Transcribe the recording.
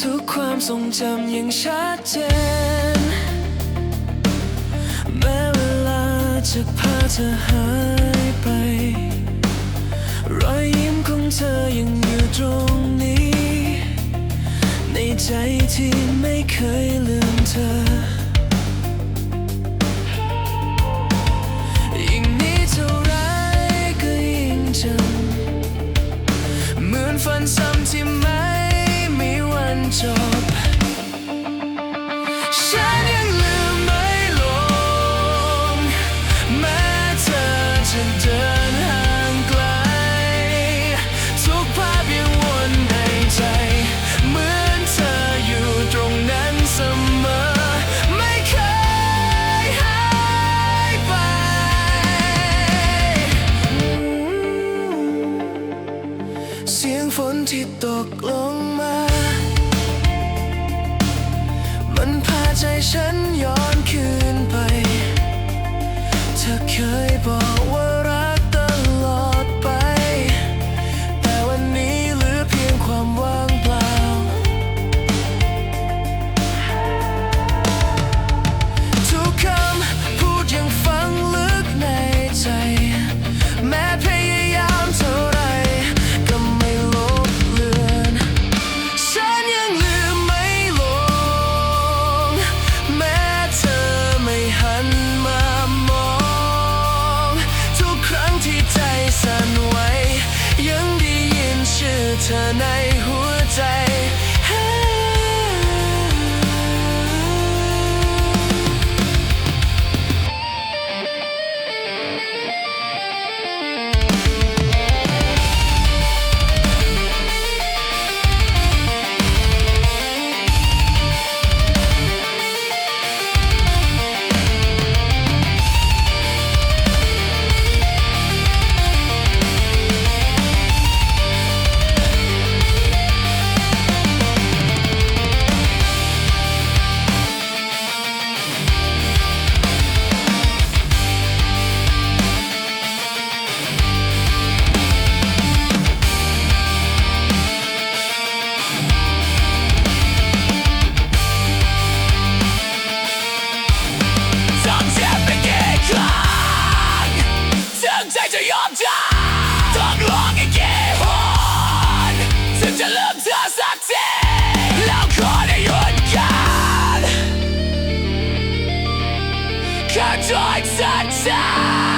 ทุกความทรงจำยังชัดเจน แม้เวลาจะพาเธอหายไป รอยยิ้มของเธอยังอยู่ตรงนี้ ในใจที่ไม่เคยลืมเธอ เสียงฝนที่ตกลงมา มันพาใจฉัน conjoined sentence